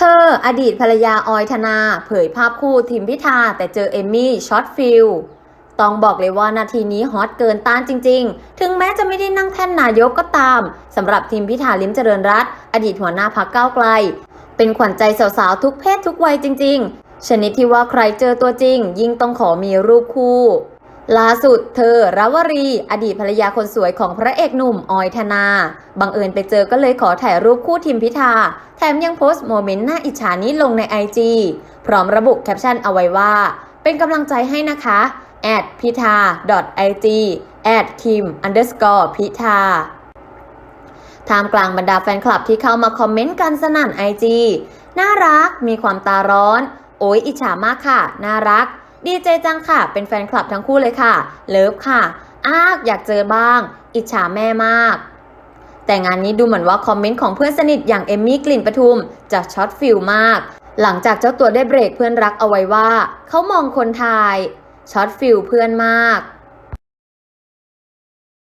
เธออดีตภรรยาออยธนา เผยภาพคู่ทิมพิธา แต่เจอเอมมี่ช็อตฟิลต้องบอกเลยว่านาทีนี้ฮอตเกินต้านจริง ๆ ถึงแม้จะไม่ได้นั่งแท่นนายกก็ตามสำหรับทิมพิธาลิ้มเจริญรัตอดีตหัวหน้าพักก้าวไกล เป็นขวัญใจสาวๆ ทุกเพศทุกวัยจริง ๆ ชนิดที่ว่าใครเจอตัวจริง ยิ่งต้องขอมีรูปคู่ ล่าสุดเธอราวรี อดีตภรรยาคนสวยของพระเอกหนุ่มออยธนา บังเอิญไปเจอก็เลยขอถ่ายรูปคู่ทิมพิธา แถมยังโพสต์โมเมนต์น่าอิจฉานี้ลงใน IG พร้อมระบุแคปชั่นเอาไว้ว่า เป็นกำลังใจให้นะคะ at พิธา .ig at kim underscore พิธาท่ามกลางบรรดาแฟนคลับที่เข้ามาคอมเมนต์กันสนั่นไอจีน่ารัก มีความตาร้อน โอ้ยอิจฉามากค่ะ น่ารัก ดีใจจังค่ะ เป็นแฟนคลับทั้งคู่เลยค่ะ เลิฟค่ะ อากอยากเจอบ้าง อิจฉาแม่มาก แต่งานนี้ดูเหมือนว่าคอมเมนต์ของเพื่อนสนิทอย่างเอมมี่กลิ่นประทุมจะช็อตฟิลมาก หลังจากเจ้าตัวได้เบรกเพื่อนรักเอาไว้ว่า เขามองคนไทยช็อตฟิลเพื่อนมาก